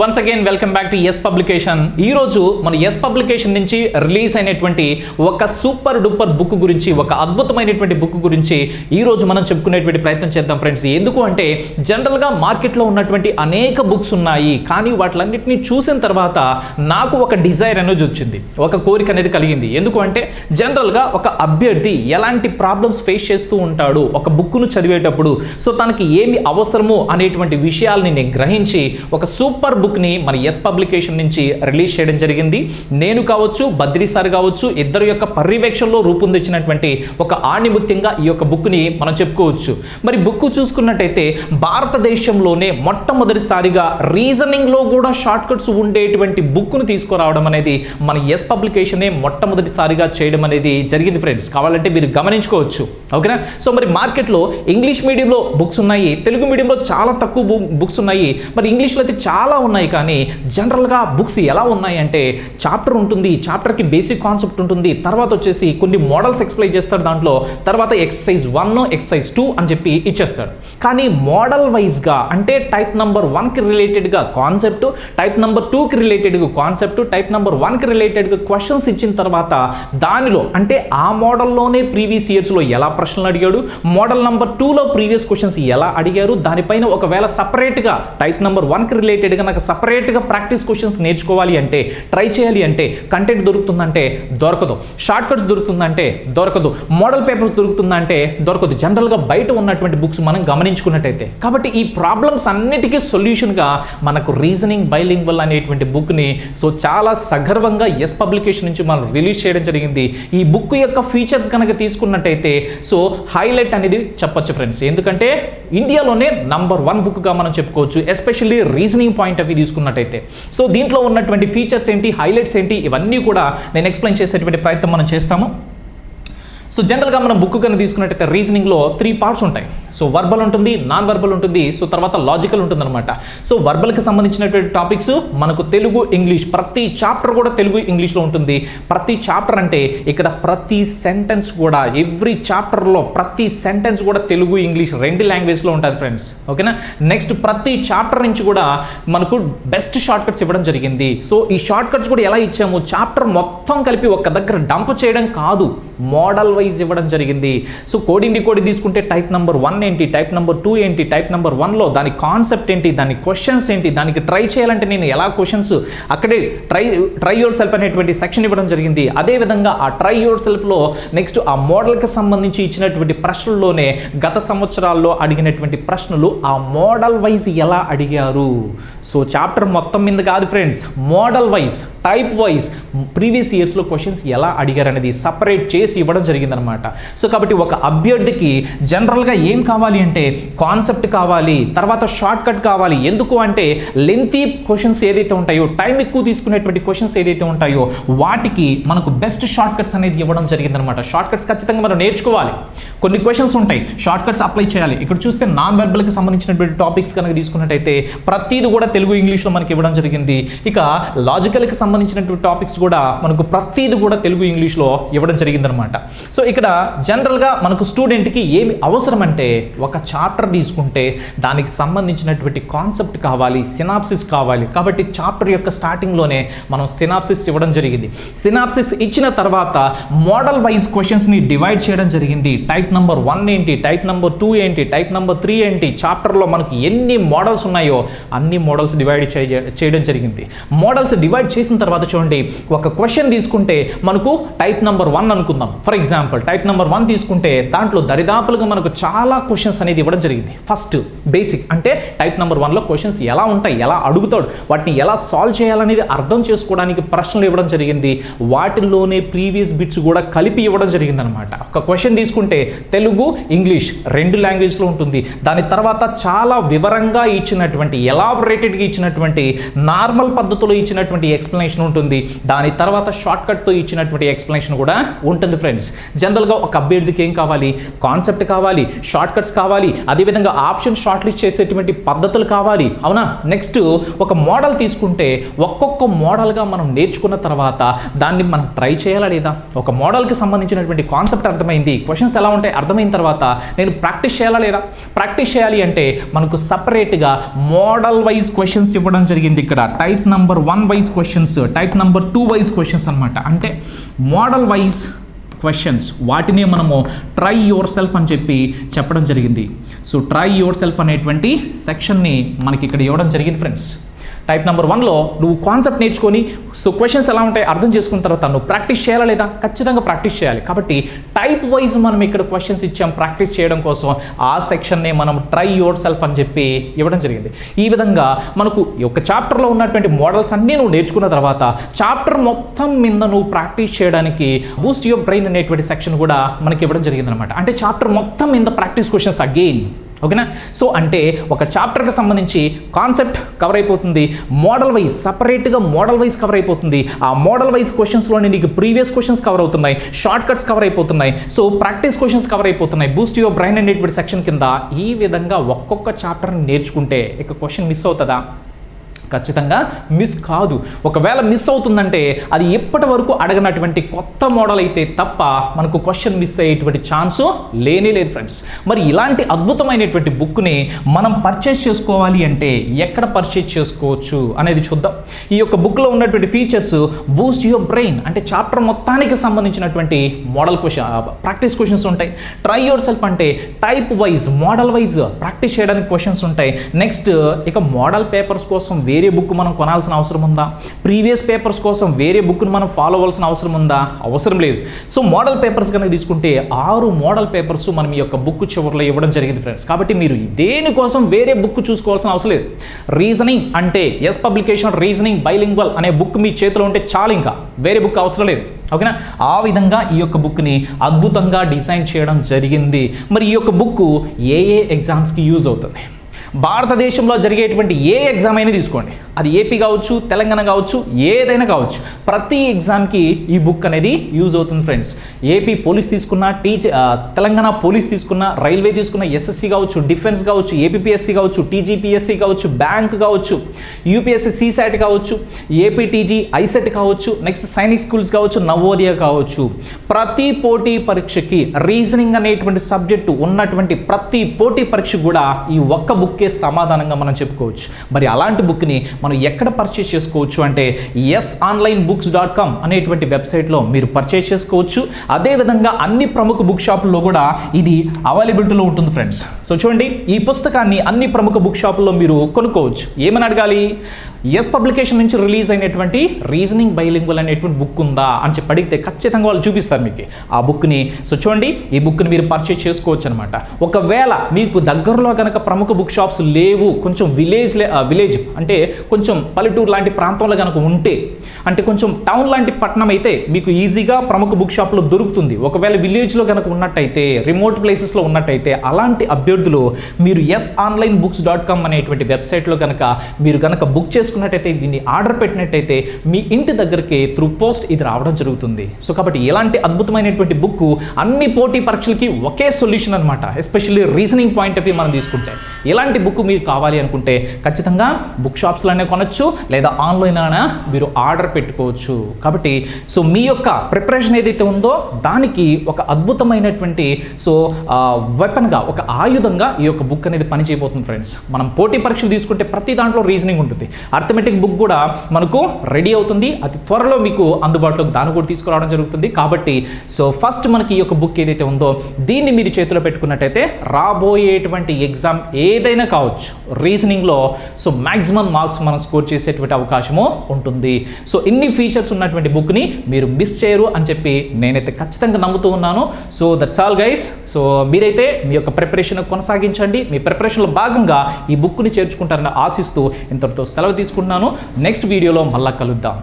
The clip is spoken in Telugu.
Once again welcome back to S publication ఈరోజు మన ఎస్ పబ్లికేషన్ నుంచి రిలీజ్ అయినటువంటి ఒక సూపర్ డూపర్ బుక్ గురించి ఒక అద్భుతమైనటువంటి బుక్ గురించి ఈరోజు మనం చెప్పుకునేటువంటి ప్రయత్నం చేద్దాం ఫ్రెండ్స్. ఎందుకు అంటే జనరల్గా మార్కెట్లో ఉన్నటువంటి అనేక బుక్స్ ఉన్నాయి. కానీ వాటిలన్నింటినీ చూసిన తర్వాత నాకు ఒక డిజైర్ అనేది వచ్చింది. ఒక కోరిక అనేది కలిగింది. ఎందుకు అంటే జనరల్గా ఒక అభ్యర్థి ఎలాంటి ప్రాబ్లమ్స్ ఫేస్ చేస్తూ ఉంటాడు ఒక బుక్ను చదివేటప్పుడు. సో తనకి ఏమి అవసరము అనేటువంటి విషయాల్ని నేను గ్రహించి ఒక సూపర్ బుక్ని మన ఎస్ పబ్లికేషన్ నుంచి రిలీజ్ చేయడం జరిగింది. నేను కావచ్చు బద్రీ సార్ కావచ్చు ఇద్దరు యొక్క పర్యవేక్షణలో రూపొందించినటువంటి ఒక ఆణిముత్యంగా ఈ యొక్క బుక్ని మనం చెప్పుకోవచ్చు. మరి బుక్ చూసుకున్నట్టయితే భారతదేశంలోనే మొట్టమొదటిసారిగా రీజనింగ్లో కూడా షార్ట్ కట్స్ ఉండేటువంటి బుక్ను తీసుకురావడం అనేది మన ఎస్ పబ్లికేషనే మొట్టమొదటిసారిగా చేయడం అనేది జరిగింది ఫ్రెండ్స్. కావాలంటే మీరు గమనించుకోవచ్చు. ఓకేనా? సో మరి మార్కెట్లో ఇంగ్లీష్ మీడియంలో బుక్స్ ఉన్నాయి. తెలుగు మీడియంలో చాలా తక్కువ బుక్స్ ఉన్నాయి. మరి ఇంగ్లీష్లో అయితే చాలా ఉన్నాయి. కానీ జనరల్గా బుక్స్ ఎలా ఉన్నాయి అంటే చాప్టర్ ఉంటుంది చాప్టర్కి బేసిక్ కాన్సెప్ట్ ఉంటుంది తర్వాత వచ్చేసి కొన్ని మోడల్స్ ఎక్స్ప్లెయిన్ చేస్తారు దాంట్లో తర్వాత ఎక్సర్సైజ్ వన్ ఎక్సర్సైజ్ టూ అని చెప్పి ఇచ్చేస్తాడు కానీ మోడల్ వైజ్గా అంటే టైప్ నెంబర్ వన్కి రిలేటెడ్గా కాన్సెప్ట్ టైప్ నెంబర్ టూకి రిలేటెడ్గా కాన్సెప్ట్ టైప్ నెంబర్ వన్కి రిలేటెడ్గా క్వశ్చన్స్ ఇచ్చిన తర్వాత దానిలో అంటే ఆ మోడల్లోనే ప్రీవియస్ ఇయర్స్లో ఎలా ప్రశ్నలు అడిగాడు మోడల్ నెంబర్ టూలో ప్రీవియస్ క్వశ్చన్స్ ఎలా అడిగారు దానిపైన ఒకవేళ సపరేట్గా టైప్ నెంబర్ వన్కి రిలేటెడ్గా నాకు సపరేట్గా ప్రాక్టీస్ క్వశ్చన్స్ నేర్చుకోవాలి అంటే ట్రై చేయాలి అంటే కంటెంట్ దొరుకుతుందంటే దొరకదు. షార్ట్ కట్స్ దొరుకుతుందంటే దొరకదు. మోడల్ పేపర్స్ దొరుకుతుందంటే దొరకదు. జనరల్గా బయట ఉన్నటువంటి బుక్స్ మనం గమనించుకున్నట్టయితే. కాబట్టి ఈ ప్రాబ్లమ్స్ అన్నిటికీ సొల్యూషన్గా మనకు రీజనింగ్ బైలింగ్వల్ అనేటువంటి బుక్ని సో చాలా సగర్వంగా ఎస్ పబ్లికేషన్ నుంచి మనం రిలీజ్ చేయడం జరిగింది. ఈ బుక్ యొక్క ఫీచర్స్ కనుక తీసుకున్నట్టయితే సో హైలైట్ అనేది చెప్పొచ్చు ఫ్రెండ్స్ ఎందుకంటే ఇండియాలోనే నంబర్ వన్ బుక్గా మనం చెప్పుకోవచ్చు. Especially reasoning point of view తీసుకున్నట్టయితే. సో దీంట్లో ఉన్నటువంటి ఫీచర్స్ ఏంటి హైలైట్స్ ఏంటి ఇవన్నీ కూడా నేను ఎక్స్ప్లెయిన్ చేసేటువంటి ప్రయత్నం మనం చేస్తాము. సో జనరల్గా మనం బుక్ కనుక తీసుకున్నట్టయితే రీజనింగ్లో త్రీ పార్ట్స్ ఉంటాయి. సో వర్బల్ ఉంటుంది నాన్ వర్బల్ ఉంటుంది సో తర్వాత లాజికల్ ఉంటుంది అనమాట సో వర్బల్కి సంబంధించినటువంటి టాపిక్స్ మనకు తెలుగు ఇంగ్లీష్ ప్రతి చాప్టర్ కూడా తెలుగు ఇంగ్లీష్లో ఉంటుంది. ప్రతి చాప్టర్ అంటే ఇక్కడ ప్రతి సెంటెన్స్ కూడా ఎవ్రీ చాప్టర్లో ప్రతి సెంటెన్స్ కూడా తెలుగు ఇంగ్లీష్ రెండు లాంగ్వేజ్లో ఉంటుంది ఫ్రెండ్స్ ఓకేనా నెక్స్ట్ ప్రతి చాప్టర్ నుంచి కూడా మనకు బెస్ట్ షార్ట్ కట్స్ ఇవ్వడం జరిగింది. సో ఈ షార్ట్ కట్స్ కూడా ఎలా ఇచ్చాము? చాప్టర్ మొత్తం కలిపి ఒక దగ్గర డంప్ చేయడం కాదు. మోడల్ వైజ్ ఇవ్వడం జరిగింది. సో కోడింగ్ కోడి తీసుకుంటే టైప్ నెంబర్ వన్ ఏంటి టైప్ నెంబర్ టూ ఏంటి టైప్ నెంబర్ వన్లో దాని కాన్సెప్ట్ ఏంటి దాని క్వశ్చన్స్ ఏంటి దానికి ట్రై చేయాలంటే నేను ఎలా క్వశ్చన్స్ అక్కడే ట్రై ట్రై యువర్ సెల్ఫ్ అనేటువంటి సెక్షన్ ఇవ్వడం జరిగింది. అదేవిధంగా ఆ ట్రై యువర్ సెల్ఫ్లో నెక్స్ట్ ఆ మోడల్కి సంబంధించి ఇచ్చినటువంటి ప్రశ్నల్లోనే గత సంవత్సరాల్లో అడిగినటువంటి ప్రశ్నలు ఆ మోడల్ వైజ్ ఎలా అడిగారు? సో చాప్టర్ మొత్తం మీద కాదు friends model wise type wise previous ఇయర్స్లో క్వశ్చన్స్ ఎలా అడిగారు అనేది సపరేట్ చేసి ఇవ్వడం జరిగింది. అనమాట సో కాబట్టి ఒక అభ్యర్థికి జనరల్గా ఏం కావాలి అంటే కాన్సెప్ట్ కావాలి తర్వాత షార్ట్ కట్ కావాలి. ఎందుకు అంటే లెంతీ క్వశ్చన్స్ ఏదైతే ఉంటాయో టైం ఎక్కువ తీసుకునేటువంటి క్వశ్చన్స్ ఏదైతే ఉంటాయో వాటికి మనకు బెస్ట్ షార్ట్ కట్స్ అనేది ఇవ్వడం జరిగిందనమాట షార్ట్ కట్స్ ఖచ్చితంగా మనం నేర్చుకోవాలి. కొన్ని క్వశ్చన్స్ ఉంటాయి. షార్ట్ కట్స్ అప్లై చేయాలి. ఇక్కడ చూస్తే నాన్ వెర్బల్కి సంబంధించినటువంటి టాపిక్స్ కనుక తీసుకున్నట్టయితే ప్రతిది కూడా తెలుగు ఇంగ్లీష్లో మనకి ఇవ్వడం జరిగింది. ఇక లాజికల్కి సంబంధించినటువంటి టాపిక్స్ కూడా మనకు ప్రతిది కూడా తెలుగు ఇంగ్లీష్లో ఇవ్వడం జరిగిందనమాట సో ఇక్కడ జనరల్గా మనకు స్టూడెంట్కి ఏమి అవసరం అంటే ఒక చాప్టర్ తీసుకుంటే దానికి సంబంధించినటువంటి కాన్సెప్ట్ కావాలి సినాప్సిస్ కావాలి. కాబట్టి చాప్టర్ యొక్క స్టార్టింగ్లోనే మనం సినాప్సిస్ ఇవ్వడం జరిగింది. సినాప్సిస్ ఇచ్చిన తర్వాత మోడల్ వైజ్ క్వశ్చన్స్ని డివైడ్ చేయడం జరిగింది. టైప్ నెంబర్ వన్ ఏంటి టైప్ నెంబర్ టూ ఏంటి టైప్ నెంబర్ త్రీ ఏంటి? చాప్టర్లో మనకు ఎన్ని మోడల్స్ ఉన్నాయో అన్ని మోడల్స్ డివైడ్ చేయడం జరిగింది. మోడల్స్ డివైడ్ చేసిన తర్వాత చూడండి ఒక క్వశ్చన్ తీసుకుంటే మనకు టైప్ నెంబర్ వన్ అనుకుందాం. For example type number one తీసుకుంటే దాంట్లో దరిదాపులుగా మనకు చాలా క్వశ్చన్స్ అనేది ఇవ్వడం జరిగింది. ఫస్ట్ బేసిక్ అంటే టైప్ నెంబర్ వన్లో క్వశ్చన్స్ ఎలా ఉంటాయి ఎలా అడుగుతాడు వాటిని ఎలా సాల్వ్ చేయాలనేది అర్థం చేసుకోవడానికి ప్రశ్నలు ఇవ్వడం జరిగింది. వాటిల్లోనే ప్రీవియస్ బిట్స్ కూడా కలిపి ఇవ్వడం జరిగింది అనమాట ఒక క్వశ్చన్ తీసుకుంటే తెలుగు ఇంగ్లీష్ రెండు లాంగ్వేజ్లో ఉంటుంది. దాని తర్వాత చాలా వివరంగా ఇచ్చినటువంటి ఎలాబొరేటెడ్గా ఇచ్చినటువంటి నార్మల్ పద్ధతిలో ఇచ్చినటువంటి ఎక్స్ప్లెనేషన్ ఉంటుంది. దాని తర్వాత షార్ట్ కట్తో ఇచ్చినటువంటి ఎక్స్ప్లెనేషన్ కూడా ఉంటుంది ఫ్రెండ్స్ జనరల్గా ఒక అభ్యర్థికి ఏం కావాలి? కాన్సెప్ట్ కావాలి షార్ట్ కట్స్ కావాలి అదేవిధంగా ఆప్షన్ షార్ట్ లిస్ట్ చేసేటువంటి పద్ధతులు కావాలి. అవునా? నెక్స్ట్ ఒక మోడల్ తీసుకుంటే ఒక్కొక్క మోడల్గా మనం నేర్చుకున్న తర్వాత దాన్ని మనం ట్రై చేయాలా లేదా? ఒక మోడల్కి సంబంధించినటువంటి కాన్సెప్ట్ అర్థమైంది. క్వశ్చన్స్ ఎలా ఉంటాయి? అర్థమైన తర్వాత నేను ప్రాక్టీస్ చేయాలా లేదా? ప్రాక్టీస్ చేయాలి అంటే మనకు సపరేట్గా మోడల్ వైజ్ క్వశ్చన్స్ ఇవ్వడం జరిగింది ఇక్కడ. Type number one wise questions type number two wise questions అనమాట అంటే మోడల్ వైజ్ క్వశ్చన్స్ వాటినే మనము ట్రై యువర్ సెల్ఫ్ అని చెప్పి చెప్పడం జరిగింది. సో ట్రై యువర్ సెల్ఫ్ అనేటువంటి సెక్షన్ని మనకి ఇక్కడ ఇవ్వడం జరిగింది ఫ్రెండ్స్ టైప్ నెంబర్ వన్లో నువ్వు కాన్సెప్ట్ నేర్చుకొని సో క్వశ్చన్స్ ఎలా ఉంటాయి అర్థం చేసుకున్న తర్వాత నువ్వు ప్రాక్టీస్ చేయాలా లేదా? ఖచ్చితంగా ప్రాక్టీస్ చేయాలి. కాబట్టి టైప్ వైజ్ మనం ఇక్కడ క్వశ్చన్స్ ఇచ్చాం. ప్రాక్టీస్ చేయడం కోసం ఆ సెక్షన్నే మనం ట్రై యువర్ సెల్ఫ్ అని చెప్పి ఇవ్వడం జరిగింది. ఈ విధంగా మనకు ఈ యొక్క చాప్టర్లో ఉన్నటువంటి మోడల్స్ అన్నీ నువ్వు నేర్చుకున్న తర్వాత చాప్టర్ మొత్తం మీద నువ్వు ప్రాక్టీస్ చేయడానికి బూస్ట్ యువర్ బ్రెయిన్ అనేటువంటి సెక్షన్ కూడా మనకి ఇవ్వడం జరిగింది అనమాట అంటే చాప్టర్ మొత్తం మీద ప్రాక్టీస్ క్వశ్చన్స్ అగైన్ ఓకేనా? సో అంటే ఒక చాప్టర్కి సంబంధించి కాన్సెప్ట్ కవర్ అయిపోతుంది. మోడల్ వైజ్ సపరేట్గా మోడల్ వైజ్ కవర్ అయిపోతుంది. ఆ మోడల్ వైజ్ క్వశ్చన్స్లోనే నీకు ప్రీవియస్ క్వశ్చన్స్ కవర్ అవుతున్నాయి. షార్ట్ కట్స్ కవర్ అయిపోతున్నాయి. సో ప్రాక్టీస్ క్వశ్చన్స్ కవర్ అయిపోతున్నాయి. బూస్ట్ యువర్ బ్రైన్ అనేటువంటి సెక్షన్ కింద ఈ విధంగా ఒక్కొక్క చాప్టర్ని నేర్చుకుంటే ఇక క్వశ్చన్ మిస్ అవుతుందా? ఖచ్చితంగా మిస్ కాదు. ఒకవేళ మిస్ అవుతుందంటే అది ఎప్పటి వరకు అడగనటువంటి కొత్త మోడల్ అయితే తప్ప మనకు క్వశ్చన్ మిస్ అయ్యేటువంటి ఛాన్సు లేనే లేదు ఫ్రెండ్స్ మరి ఇలాంటి అద్భుతమైనటువంటి బుక్ని మనం పర్చేస్ చేసుకోవాలి అంటే ఎక్కడ పర్చేస్ చేసుకోవచ్చు అనేది చూద్దాం. ఈ యొక్క బుక్లో ఉన్నటువంటి ఫీచర్స్ బూస్ట్ యువర్ బ్రెయిన్ అంటే చాప్టర్ మొత్తానికి సంబంధించినటువంటి మోడల్ క్వశ్చన్ ప్రాక్టీస్ క్వశ్చన్స్ ఉంటాయి. ట్రై యువర్ సెల్ఫ్ అంటే type wise model wise practice చేయడానికి క్వశ్చన్స్ ఉంటాయి. నెక్స్ట్ ఇక మోడల్ పేపర్స్ కోసం వేరే బుక్ మనం కొనాల్సిన అవసరం ఉందా? ప్రీవియస్ పేపర్స్ కోసం వేరే బుక్ను మనం ఫాలో అవ్వాల్సిన అవసరం ఉందా? అవసరం లేదు. సో మోడల్ పేపర్స్ కనుక తీసుకుంటే ఆరు మోడల్ పేపర్స్ మనం ఈ యొక్క బుక్ చివరిలో ఇవ్వడం జరిగింది ఫ్రెండ్స్ కాబట్టి మీరు దేనికోసం వేరే బుక్ చూసుకోవాల్సిన అవసరం లేదు. రీజనింగ్ అంటే ఎస్ పబ్లికేషన్ రీజనింగ్ బైలింగ్వల్ అనే బుక్ మీ చేతిలో ఉంటే చాలు ఇంకా. వేరే బుక్ అవసరం లేదు. ఓకేనా? ఆ విధంగా ఈ యొక్క బుక్ని అద్భుతంగా డిజైన్ చేయడం జరిగింది. మరి ఈ యొక్క బుక్ ఏ ఏ ఎగ్జామ్స్కి యూజ్ అవుతుంది? భారతదేశంలో జరిగేటువంటి ఏ ఎగ్జామ్ అయినా తీసుకోండి. అది ఏపీ కావచ్చు తెలంగాణ కావచ్చు ఏదైనా కావచ్చు. ప్రతి ఎగ్జామ్కి ఈ బుక్ అనేది యూజ్ అవుతుంది ఫ్రెండ్స్ ఏపీ పోలీస్ తీసుకున్న టీచర్ తెలంగాణ పోలీస్ తీసుకున్న రైల్వే తీసుకున్న ఎస్ఎస్సి కావచ్చు డిఫెన్స్ కావచ్చు ఏపీఎస్సి కావచ్చు టీజీపీఎస్సి కావచ్చు బ్యాంక్ కావచ్చు యూపీఎస్సి సీసాట్ కావచ్చు ఏపీటీజీ ఐసెట్ కావచ్చు నెక్స్ట్ సైనిక్ స్కూల్స్ కావచ్చు నవోదయ కావచ్చు. ప్రతి పోటీ పరీక్షకి రీజనింగ్ అనేటువంటి సబ్జెక్టు ఉన్నటువంటి ప్రతి పోటీ పరీక్ష కూడా ఈ ఒక్క బుక్కే సమాధానంగా మనం చెప్పుకోవచ్చు. మరి అలాంటి బుక్ని మనం ఎక్కడ పర్చేస్ చేసుకోవచ్చు అంటే S online books dot com అనేటువంటి వెబ్సైట్లో మీరు పర్చేస్ చేసుకోవచ్చు. అదేవిధంగా అన్ని ప్రముఖ బుక్ షాపుల్లో కూడా ఇది అవైలబిలిటీలో ఉంటుంది ఫ్రెండ్స్ సో చూడండి ఈ పుస్తకాన్ని అన్ని ప్రముఖ బుక్ షాపుల్లో మీరు కొనుక్కోవచ్చు. ఏమని అడగాలి? ఎస్ పబ్లికేషన్ నుంచి రిలీజ్ అయినటువంటి రీజనింగ్ బైలింగ్వల్ అనేటువంటి బుక్ ఉందా అని చెప్పి అడిగితే ఖచ్చితంగా వాళ్ళు చూపిస్తారు మీకు. ఆ బుక్ని సో చూడండి ఈ బుక్ని మీరు పర్చేజ్ చేసుకోవచ్చు అనమాట ఒకవేళ మీకు దగ్గరలో కనుక ప్రముఖ బుక్ షాప్స్ లేవు కొంచెం విలేజ్ విలేజ్ అంటే కొంచెం పల్లెటూరు లాంటి ప్రాంతంలో కనుక ఉంటే అంటే కొంచెం టౌన్ లాంటి పట్టణం అయితే మీకు ఈజీగా ప్రముఖ బుక్ షాప్లో దొరుకుతుంది. ఒకవేళ విలేజ్లో కనుక ఉన్నట్టయితే రిమోట్ ప్లేసెస్లో ఉన్నట్టయితే అలాంటి అభ్యర్థులు మీరు S online books dot com అనేటువంటి వెబ్సైట్లో కనుక మీరు కనుక బుక్ చేసుకున్నట్టయితే దీన్ని ఆర్డర్ పెట్టినట్టయితే మీ ఇంటి దగ్గరికి త్రూ పోస్ట్ ఇది రావడం జరుగుతుంది. సో కాబట్టి ఇలాంటి అద్భుతమైనటువంటి బుక్ అన్ని పోటీ పరీక్షలకి ఒకే సొల్యూషన్ అనమాట especially reasoning point of view మనం తీసుకుంటే. ఇలాంటి బుక్ మీకు కావాలి అనుకుంటే ఖచ్చితంగా బుక్ షాప్స్లోనే కొనొచ్చు లేదా ఆన్లైన్ అయినా మీరు ఆర్డర్ పెట్టుకోవచ్చు. కాబట్టి సో మీ యొక్క ప్రిపరేషన్ ఏదైతే ఉందో దానికి ఒక అద్భుతమైనటువంటి సో వెపన్గా ఒక ఆయుధంగా ఈ యొక్క బుక్ అనేది పనిచేయబోతుంది ఫ్రెండ్స్. మనం పోటీ పరీక్షలు తీసుకుంటే ప్రతి దాంట్లో రీజనింగ్ ఉంటుంది. అర్థమెటిక్ బుక్ కూడా మనకు రెడీ అవుతుంది. అతి త్వరలో మీకు అందుబాటులోకి దాన్ని కూడా తీసుకురావడం జరుగుతుంది. కాబట్టి సో ఫస్ట్ మనకి ఈ యొక్క బుక్ ఏదైతే ఉందో దీన్ని మీరు చేతిలో పెట్టుకున్నట్టయితే రాబోయేటువంటి ఎగ్జామ్ ఏ ఏదైనా కావచ్చు రీజనింగ్లో సో మ్యాక్సిమం మార్క్స్ మనం స్కోర్ చేసేటువంటి అవకాశము ఉంటుంది. సో ఇన్ని ఫీచర్స్ ఉన్నటువంటి బుక్ని మీరు మిస్ చేయరు అని చెప్పి నేనైతే ఖచ్చితంగా నమ్ముతూ ఉన్నాను. So that's all guys so మీరైతే మీ యొక్క ప్రిపరేషన్ కొనసాగించండి. మీ ప్రిపరేషన్లో భాగంగా ఈ బుక్ని చేర్చుకుంటారని ఆశిస్తూ ఇంతటితో సెలవు తీసుకుంటున్నాను. నెక్స్ట్ వీడియోలో మళ్ళా కలుద్దాం.